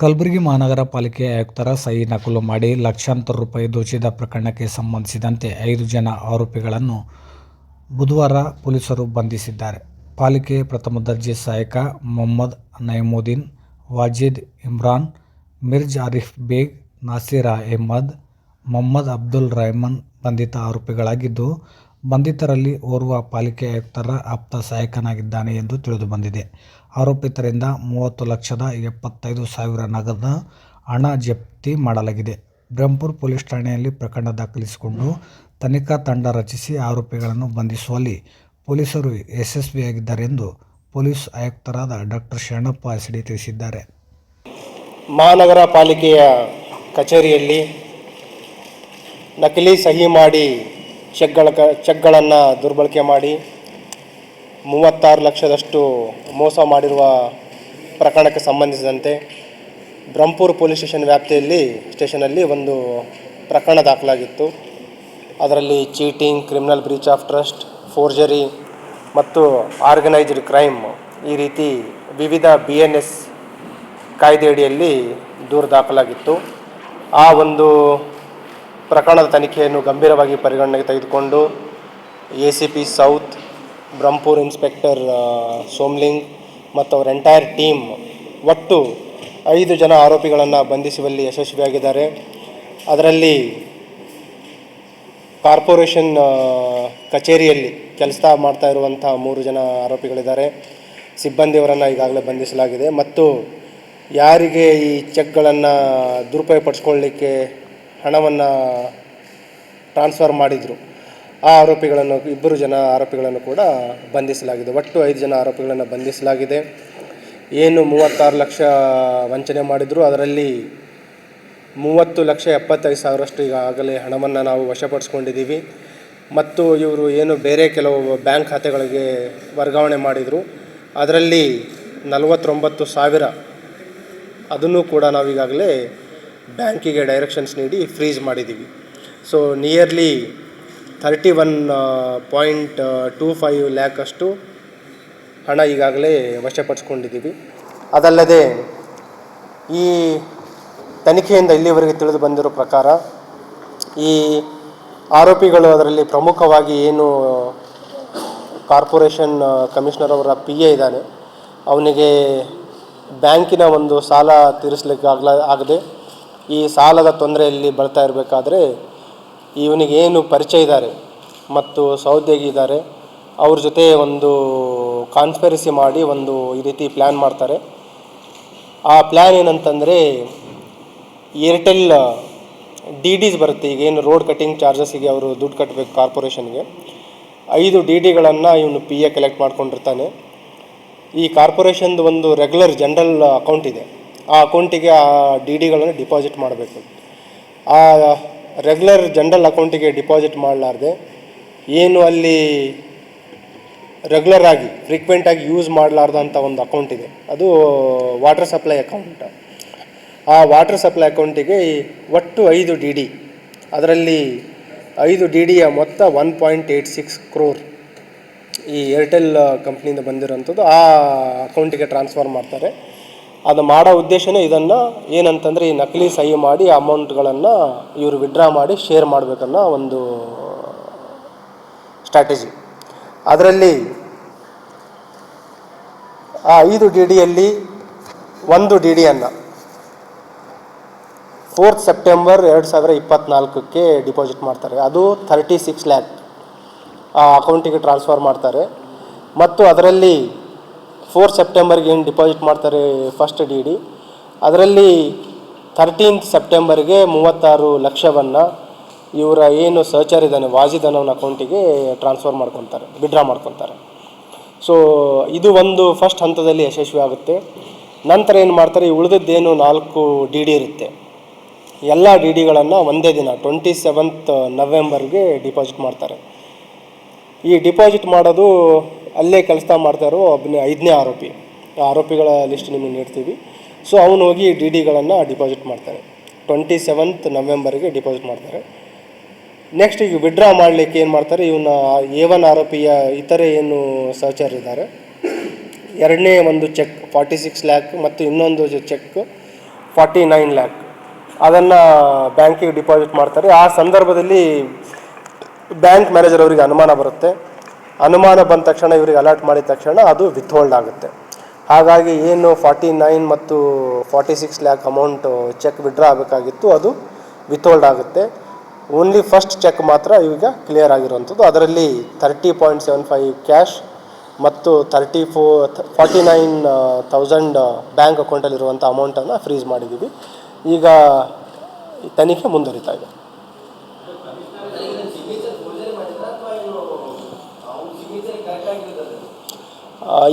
ಕಲಬುರಗಿ ಮಹಾನಗರ ಪಾಲಿಕೆ ಆಯುಕ್ತರ ಸಹಿ ನಕಲು ಮಾಡಿ ಲಕ್ಷಾಂತರ ರೂಪಾಯಿ ದೋಚಿದ ಪ್ರಕರಣಕ್ಕೆ ಸಂಬಂಧಿಸಿದಂತೆ ಐದು ಜನ ಆರೋಪಿಗಳನ್ನು ಬುಧವಾರ ಪೊಲೀಸರು ಬಂಧಿಸಿದ್ದಾರೆ. ಪಾಲಿಕೆ ಪ್ರಥಮ ದರ್ಜೆ ಸಹಾಯಕ ಮೊಹಮ್ಮದ್ ನೈಮುದ್ದೀನ್, ವಾಜೀದ್ ಇಮ್ರಾನ್, ಮಿರ್ಜ್ ಆರಿಫ್ ಬೇಗ್, ನಾಸೀರ್ ಅಹ್ಮದ್, ಮೊಹಮ್ಮದ್ ಅಬ್ದುಲ್ ರಹಮನ್ ಬಂಧಿತ ಆರೋಪಿಗಳಾಗಿದ್ದು ಬಂಧಿತರಲ್ಲಿ ಓರ್ವ ಪಾಲಿಕೆ ಆಯುಕ್ತರ ಆಪ್ತ ಸಹಾಯಕನಾಗಿದ್ದಾನೆ ಎಂದು ತಿಳಿದುಬಂದಿದೆ. ಆರೋಪಿತರಿಂದ ಮೂವತ್ತು ಲಕ್ಷದ ಎಪ್ಪತ್ತೈದು ಸಾವಿರ ನಗದ ಹಣ ಜಪ್ತಿ ಮಾಡಲಾಗಿದೆ. ಬ್ರಹ್ಮಪುರ ಪೊಲೀಸ್ ಠಾಣೆಯಲ್ಲಿ ಪ್ರಕರಣ ದಾಖಲಿಸಿಕೊಂಡು ತನಿಖಾ ತಂಡ ರಚಿಸಿ ಆರೋಪಿಗಳನ್ನು ಬಂಧಿಸುವಲ್ಲಿ ಪೊಲೀಸರು ಯಶಸ್ವಿಯಾಗಿದ್ದಾರೆ ಎಂದು ಪೊಲೀಸ್ ಆಯುಕ್ತರಾದ ಡಾಕ್ಟರ್ ಶರಣಪ್ಪ ಎಸ್ಡಿ ತಿಳಿಸಿದ್ದಾರೆ. ಮಹಾನಗರ ಪಾಲಿಕೆಯ ಕಚೇರಿಯಲ್ಲಿ ನಕಲಿ ಸಹಿ ಮಾಡಿ ಚೆಕ್ಗಳ ಚೆಕ್ಗಳನ್ನು ದುರ್ಬಳಕೆ ಮಾಡಿ ಮೂವತ್ತಾರು ಲಕ್ಷದಷ್ಟು ಮೋಸ ಮಾಡಿರುವ ಪ್ರಕರಣಕ್ಕೆ ಸಂಬಂಧಿಸಿದಂತೆ ಬ್ರಹ್ಮಪುರ ಪೊಲೀಸ್ ಸ್ಟೇಷನ್ ವ್ಯಾಪ್ತಿಯಲ್ಲಿ ಸ್ಟೇಷನಲ್ಲಿ ಒಂದು ಪ್ರಕರಣ ದಾಖಲಾಗಿತ್ತು. ಅದರಲ್ಲಿ cheating, criminal breach of trust, forgery ಮತ್ತು ಆರ್ಗನೈಸ್ಡ್ ಕ್ರೈಮ್ ಈ ರೀತಿ ವಿವಿಧ ಬಿ ಎನ್ ಎಸ್ ಕಾಯ್ದೆಯಡಿಯಲ್ಲಿ ದೂರು ದಾಖಲಾಗಿತ್ತು. ಆ ಒಂದು ಪ್ರಕರಣದ ತನಿಖೆಯನ್ನು ಗಂಭೀರವಾಗಿ ಪರಿಗಣನೆಗೆ ತೆಗೆದುಕೊಂಡು A C P south Brahmapur inspector Somling ಮತ್ತು ಅವರ ಎಂಟೈರ್ ಟೀಮ್ ಒಟ್ಟು ಐದು ಜನ ಆರೋಪಿಗಳನ್ನು ಬಂಧಿಸುವಲ್ಲಿ ಯಶಸ್ವಿಯಾಗಿದ್ದಾರೆ. ಅದರಲ್ಲಿ ಕಾರ್ಪೊರೇಷನ್ ಕಚೇರಿಯಲ್ಲಿ ಕೆಲಸ ಮಾಡ್ತಾ ಇರುವಂಥ ಮೂರು ಜನ ಆರೋಪಿಗಳಿದ್ದಾರೆ. ಸಿಬ್ಬಂದಿಯವರನ್ನು ಈಗಾಗಲೇ ಬಂಧಿಸಲಾಗಿದೆ. ಮತ್ತು ಯಾರಿಗೆ ಈ ಚೆಕ್ಗಳನ್ನು ದುರುಪಯೋಗಪಡಿಸ್ಕೊಳ್ಳಿಕ್ಕೆ ಹಣವನ್ನು ಟ್ರಾನ್ಸ್ಫರ್ ಮಾಡಿದರು. ಆ ಆರೋಪಿಗಳನ್ನು, ಇಬ್ಬರು ಜನ ಆರೋಪಿಗಳನ್ನು ಕೂಡ ಬಂಧಿಸಲಾಗಿದೆ. ಒಟ್ಟು ಐದು ಜನ ಆರೋಪಿಗಳನ್ನು ಬಂಧಿಸಲಾಗಿದೆ. ಏನು ಮೂವತ್ತಾರು ಲಕ್ಷ ವಂಚನೆ ಮಾಡಿದ್ರು. ಅದರಲ್ಲಿ ಮೂವತ್ತು ಲಕ್ಷ ಎಪ್ಪತ್ತೈದು ಸಾವಿರಷ್ಟು ಈಗಾಗಲೇ ಹಣವನ್ನು ನಾವು ವಶಪಡಿಸ್ಕೊಂಡಿದ್ದೀವಿ. ಮತ್ತು ಇವರು ಏನು ಬೇರೆ ಕೆಲವು ಬ್ಯಾಂಕ್ ಖಾತೆಗಳಿಗೆ ವರ್ಗಾವಣೆ ಮಾಡಿದರು. ಅದರಲ್ಲಿ ನಲವತ್ತೊಂಬತ್ತು ಸಾವಿರ ಅದನ್ನು ಕೂಡ ನಾವು ಈಗಾಗಲೇ ಬ್ಯಾಂಕಿಗೆ ಡೈರೆಕ್ಷನ್ಸ್ ನೀಡಿ ಫ್ರೀಸ್ ಮಾಡಿದ್ದೀವಿ. So nearly thirty one point two five ಲ್ಯಾಕಷ್ಟು ಹಣ ಈಗಾಗಲೇ ವಶಪಡಿಸ್ಕೊಂಡಿದ್ದೀವಿ. ಅದಲ್ಲದೆ ಈ ತನಿಖೆಯಿಂದ ಇಲ್ಲಿವರೆಗೆ ತಿಳಿದು ಬಂದಿರೋ ಪ್ರಕಾರ ಈ ಆರೋಪಿಗಳು ಅದರಲ್ಲಿ ಪ್ರಮುಖವಾಗಿ ಏನು ಕಾರ್ಪೊರೇಷನ್ ಕಮಿಷನರ್ ಅವರ ಪಿ ಎ ಇದ್ದಾನೆ. ಅವನಿಗೆ ಬ್ಯಾಂಕಿನ ಒಂದು ಸಾಲ ತೀರಿಸಲಿಕ್ಕೆ ಆಗಲ ಆಗದೆ ಈ ಸಾಲದ ತೊಂದರೆಯಲ್ಲಿ ಬರ್ತಾ ಇರಬೇಕಾದ್ರೆ ಇವನಿಗೆ ಏನು ಪರಿಚಯ ಇದ್ದಾರೆ ಮತ್ತು ಸೌದ್ಯೋಗಿ ಇದ್ದಾರೆ, ಅವ್ರ ಜೊತೆ ಒಂದು ಕಾನ್ಸ್ಪೆರಸಿ ಮಾಡಿ ಒಂದು ಈ ರೀತಿ ಪ್ಲ್ಯಾನ್ ಮಾಡ್ತಾರೆ. ಆ ಪ್ಲ್ಯಾನ್ ಏನಂತಂದರೆ ಏರ್ಟೆಲ್ ಡಿ ಡಿಸ್ ಬರುತ್ತೆ ಈಗ ಏನು ರೋಡ್ ಕಟ್ಟಿಂಗ್ ಚಾರ್ಜಸ್ಸಿಗೆ ಅವರು ದುಡ್ಡು ಕಟ್ಟಬೇಕು ಕಾರ್ಪೊರೇಷನ್ಗೆ ಐದು ಡಿ ಡಿಗಳನ್ನು ಇವನು ಪಿ ಎ ಕಲೆಕ್ಟ್ ಮಾಡ್ಕೊಂಡಿರ್ತಾನೆ. ಈ ಕಾರ್ಪೊರೇಷನ್ದು ಒಂದು ರೆಗ್ಯುಲರ್ ಜನರಲ್ ಅಕೌಂಟ್ ಇದೆ. ಆ ಅಕೌಂಟಿಗೆ ಆ ಡಿ ಡಿಗಳನ್ನು ಡಿಪಾಸಿಟ್ ಮಾಡಬೇಕು. ಆ ರೆಗ್ಯುಲರ್ ಜನರಲ್ ಅಕೌಂಟಿಗೆ ಡಿಪಾಸಿಟ್ ಮಾಡಲಾರ್ದೆ ಏನು ಅಲ್ಲಿ ರೆಗ್ಯುಲರ್ ಆಗಿ ಫ್ರೀಕ್ವೆಂಟಾಗಿ ಯೂಸ್ ಮಾಡಲಾರ್ದಂಥ ಒಂದು ಅಕೌಂಟ್ ಇದೆ. ಅದು ವಾಟರ್ ಸಪ್ಲೈ ಅಕೌಂಟ್. ಆ ವಾಟರ್ ಸಪ್ಲೈ ಅಕೌಂಟಿಗೆ ಒಟ್ಟು ಐದು ಡಿ ಡಿ, ಅದರಲ್ಲಿ ಐದು ಡಿ ಡಿಯ ಮೊತ್ತ one point eight six crore ಈ ಏರ್ಟೆಲ್ ಕಂಪ್ನಿಯಿಂದ ಬಂದಿರೋಂಥದ್ದು ಆ ಅಕೌಂಟಿಗೆ ಟ್ರಾನ್ಸ್ಫರ್ ಮಾಡ್ತಾರೆ. ಅದು ಮಾಡೋ ಉದ್ದೇಶನೇ ಇದನ್ನು ಏನಂತಂದರೆ ಈ ನಕಲಿ ಸಹಿ ಮಾಡಿ ಅಮೌಂಟ್ಗಳನ್ನು ಇವರು ವಿಡ್ರಾ ಮಾಡಿ ಶೇರ್ ಮಾಡಬೇಕನ್ನೋ ಒಂದು ಸ್ಟ್ರಾಟಜಿ ಅದರಲ್ಲಿ ಆ ಐದು ಡಿ ಡಿಯಲ್ಲಿ ಒಂದು ಡಿ ಡಿಯನ್ನು ಫೋರ್ತ್ ಸೆಪ್ಟೆಂಬರ್ ಎರಡು ಸಾವಿರ ಇಪ್ಪತ್ತ್ನಾಲ್ಕಕ್ಕೆ ಡಿಪಾಸಿಟ್ ಮಾಡ್ತಾರೆ. ಅದು ಥರ್ಟಿ ಸಿಕ್ಸ್ ಲ್ಯಾಕ್ ಆ ಅಕೌಂಟಿಗೆ ಟ್ರಾನ್ಸ್ಫರ್ ಮಾಡ್ತಾರೆ. ಮತ್ತು ಅದರಲ್ಲಿ ಫೋರ್ ಸೆಪ್ಟೆಂಬರ್ಗೆ ಏನು ಡಿಪಾಸಿಟ್ ಮಾಡ್ತಾರೆ ಫಸ್ಟ್ ಡಿ ಡಿ ಅದರಲ್ಲಿ ಥರ್ಟೀನ್ತ್ ಸೆಪ್ಟೆಂಬರ್ಗೆ ಮೂವತ್ತಾರು ಲಕ್ಷವನ್ನು ಇವರ ಏನು ಸಹಚಾರ ಇದ್ದಾನೆ ವಾಜಿದ್ ಅನ್ನೋನ ಅಕೌಂಟಿಗೆ ಟ್ರಾನ್ಸ್ಫರ್ ಮಾಡ್ಕೊತಾರೆ ವಿಡ್ರಾ ಮಾಡ್ಕೊತಾರೆ. ಸೊ ಇದು ಒಂದು ಫಸ್ಟ್ ಹಂತದಲ್ಲಿ ಯಶಸ್ವಿ ಆಗುತ್ತೆ. ನಂತರ ಏನು ಮಾಡ್ತಾರೆ, ಈ ಉಳಿದದ್ದೇನು ನಾಲ್ಕು ಡಿ ಡಿ ಇರುತ್ತೆ. ಎಲ್ಲ ಡಿ ಡಿಗಳನ್ನು ಒಂದೇ ದಿನ ಟ್ವೆಂಟಿ ಸೆವೆಂತ್ ನವೆಂಬರ್ಗೆ ಡಿಪಾಸಿಟ್ ಮಾಡ್ತಾರೆ. ಈ ಡಿಪಾಸಿಟ್ ಮಾಡೋದು ಅಲ್ಲೇ ಕೆಲಸ ಮಾಡ್ತಾ ಇರೋ ಒಬ್ಬನೇ ಐದನೇ ಆರೋಪಿ. ಆರೋಪಿಗಳ ಲಿಸ್ಟ್ ನಿಮಗೆ ನೀಡ್ತೀವಿ. ಸೊ ಅವನು ಹೋಗಿ ಡಿ ಡಿಗಳನ್ನು ಡಿಪಾಸಿಟ್ ಮಾಡ್ತಾರೆ. ಟ್ವೆಂಟಿ ಸೆವೆಂತ್ ನವೆಂಬರ್ಗೆ ಡಿಪಾಸಿಟ್ ಮಾಡ್ತಾರೆ. ನೆಕ್ಸ್ಟ್ ಈಗ ವಿಡ್ರಾ ಮಾಡಲಿಕ್ಕೆ ಏನು ಮಾಡ್ತಾರೆ? ಇವನ್ನ ಎ ಒನ್ ಆರೋಪಿಯ ಇತರೆ ಏನು ಸಹಚರ್ ಇದ್ದಾರೆ ಎರಡನೇ ಒಂದು ಚೆಕ್ ಫಾರ್ಟಿ ಸಿಕ್ಸ್ ಲ್ಯಾಕ್ ಮತ್ತು ಇನ್ನೊಂದು ಚೆಕ್ ಫಾರ್ಟಿ ನೈನ್ ಲ್ಯಾಕ್ ಅದನ್ನು ಬ್ಯಾಂಕಿಗೆ ಡಿಪಾಸಿಟ್ ಮಾಡ್ತಾರೆ. ಆ ಸಂದರ್ಭದಲ್ಲಿ ಬ್ಯಾಂಕ್ ಮ್ಯಾನೇಜರ್ ಅವರಿಗೆ ಅನುಮಾನ ಬರುತ್ತೆ. ಅನುಮಾನ ಬಂದ ತಕ್ಷಣ ಇವರಿಗೆ ಅಲರ್ಟ್ ಮಾಡಿದ ತಕ್ಷಣ ಅದು ವಿತ್ಹೋಲ್ಡ್ ಆಗುತ್ತೆ. ಹಾಗಾಗಿ ಏನು ಫಾರ್ಟಿ ನೈನ್ ಮತ್ತು forty six lakh amount cheque withdraw ಆಗಬೇಕಾಗಿತ್ತು, ಅದು ವಿತ್ಹೋಲ್ಡ್ ಆಗುತ್ತೆ. ಓನ್ಲಿ ಫಸ್ಟ್ ಚೆಕ್ ಮಾತ್ರ ಈಗ ಕ್ಲಿಯರ್ ಆಗಿರುವಂಥದ್ದು. ಅದರಲ್ಲಿ thirty point seven five cash ಮತ್ತು thirty four forty nine thousand bank ಅಕೌಂಟಲ್ಲಿರುವಂಥ ಅಮೌಂಟನ್ನು ಫ್ರೀಸ್ ಮಾಡಿದ್ದೀವಿ. ಈಗ ತನಿಖೆ ಮುಂದುವರಿತಾ ಇದೆ.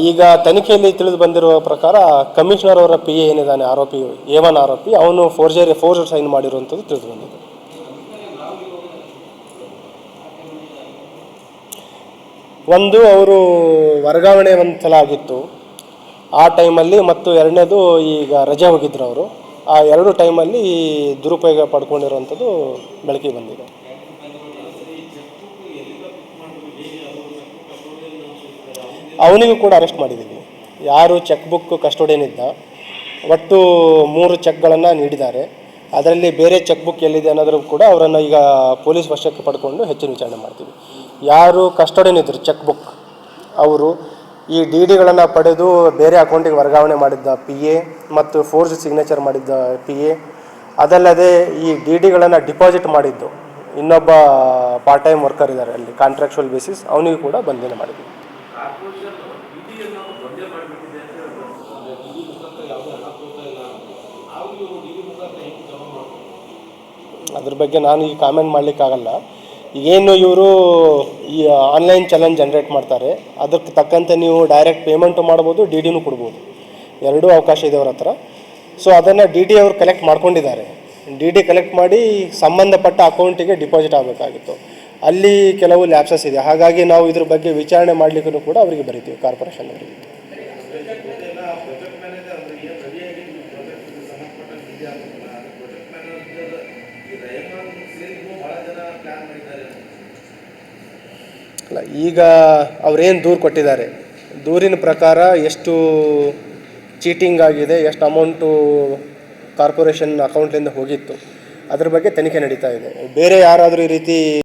ಈಗ ತನಿಖೆಯಲ್ಲಿ ತಿಳಿದು ಬಂದಿರುವ ಪ್ರಕಾರ ಕಮಿಷನರ್ ಅವರ ಪಿ ಎ ಏನಿದ್ದಾನೆ, ಆರೋಪಿ ಒನ್ ಆರೋಪಿ, ಅವನು ಫೋರ್ಜರಿ ಫೋರ್ ಸೈನ್ ಮಾಡಿರುವಂಥದ್ದು ತಿಳಿದು ಬಂದಿದೆ. ಒಂದು, ಅವರು ವರ್ಗಾವಣೆ ಒಂದು ಸಲ ಆಗಿತ್ತು ಆ ಟೈಮಲ್ಲಿ ಮತ್ತು ಎರಡನೇದು ಈಗ ರಜೆ ಹೋಗಿದ್ರು ಅವರು. ಆ ಎರಡು ಟೈಮಲ್ಲಿ ದುರುಪಯೋಗ ಪಡ್ಕೊಂಡಿರುವಂಥದ್ದು ಬೆಳಕಿಗೆ ಬಂದಿದೆ. ಅವನಿಗೂ ಕೂಡ ಅರೆಸ್ಟ್ ಮಾಡಿದ್ದೀವಿ ಯಾರು ಚೆಕ್ ಬುಕ್ ಕಸ್ಟೋಡಿಯನ್ ಇದ್ದ, ಒಟ್ಟು ಮೂರು ಚೆಕ್ಗಳನ್ನು ನೀಡಿದ್ದಾರೆ. ಅದರಲ್ಲಿ ಬೇರೆ ಚೆಕ್ ಬುಕ್ ಎಲ್ಲಿದೆ ಅನ್ನೋದ್ರೂ ಕೂಡ ಅವರನ್ನು ಈಗ ಪೊಲೀಸ್ ವಶಕ್ಕೆ ಪಡ್ಕೊಂಡು ಹೆಚ್ಚಿನ ವಿಚಾರಣೆ ಮಾಡ್ತೀವಿ. ಯಾರು ಕಸ್ಟೋಡಿಯನ್ ಇದ್ದರು ಚೆಕ್ ಬುಕ್, ಅವರು ಈ ಡಿ ಡಿಗಳನ್ನು ಪಡೆದು ಬೇರೆ ಅಕೌಂಟಿಗೆ ವರ್ಗಾವಣೆ ಮಾಡಿದ್ದ ಪಿ ಎ ಮತ್ತು ಫೋರ್ಜ್ ಸಿಗ್ನೇಚರ್ ಮಾಡಿದ್ದ ಪಿ ಎ, ಅದಲ್ಲದೆ ಈ ಡಿ ಡಿಗಳನ್ನು ಡಿಪಾಸಿಟ್ ಮಾಡಿದ್ದು ಇನ್ನೊಬ್ಬ ಪಾರ್ಟ್ ಟೈಮ್ ವರ್ಕರ್ ಇದ್ದಾರೆ ಅಲ್ಲಿ ಕಾಂಟ್ರಾಕ್ಚುವಲ್ ಬೇಸಿಸ್, ಅವನಿಗೂ ಕೂಡ ಬಂಧನ ಮಾಡಿದ್ವಿ. ಅದ್ರ ಬಗ್ಗೆ ನಾನು ಈಗ ಕಾಮೆಂಟ್ ಮಾಡಲಿಕ್ಕಾಗಲ್ಲ. ಏನು ಇವರು ಈ ಆನ್ಲೈನ್ ಚಾಲೆಂಜ್ ಜನ್ರೇಟ್ ಮಾಡ್ತಾರೆ. ಅದಕ್ಕೆ ತಕ್ಕಂತೆ ನೀವು ಡೈರೆಕ್ಟ್ ಪೇಮೆಂಟು ಮಾಡ್ಬೋದು ಡಿ ಡಿನೂ ಕೊಡ್ಬೋದು. ಎರಡೂ ಅವಕಾಶ ಇದೆ ಅವ್ರ ಹತ್ರ. ಸೊ ಅದನ್ನು ಡಿ ಡಿ ಅವರು ಕಲೆಕ್ಟ್ ಮಾಡ್ಕೊಂಡಿದ್ದಾರೆ. ಡಿ ಡಿ ಕಲೆಕ್ಟ್ ಮಾಡಿ ಸಂಬಂಧಪಟ್ಟ ಅಕೌಂಟಿಗೆ ಡಿಪಾಸಿಟ್ ಆಗಬೇಕಾಗಿತ್ತು. ಅಲ್ಲಿ ಕೆಲವು ಲ್ಯಾಪ್ಸಸ್ ಇದೆ. ಹಾಗಾಗಿ ನಾವು ಇದ್ರ ಬಗ್ಗೆ ವಿಚಾರಣೆ ಮಾಡಲಿಕ್ಕೂ ಕೂಡ ಅವರಿಗೆ ಬರಿತೀವಿ ಕಾರ್ಪೊರೇಷನ್ ಅವರಿಗೆ. ಅಲ್ಲ, ಈಗ ಅವ್ರೇನು ದೂರು ಕೊಟ್ಟಿದ್ದಾರೆ? ದೂರಿನ ಪ್ರಕಾರ ಎಷ್ಟು ಚೀಟಿಂಗ್ ಆಗಿದೆ, ಎಷ್ಟು ಅಮೌಂಟು ಕಾರ್ಪೊರೇಷನ್ ಅಕೌಂಟ್ಲಿಂದ ಹೋಗಿತ್ತು, ಅದ್ರ ಬಗ್ಗೆ ತನಿಖೆ ನಡೀತಾ ಇದೆ. ಬೇರೆ ಯಾರಾದರೂ ಈ ರೀತಿ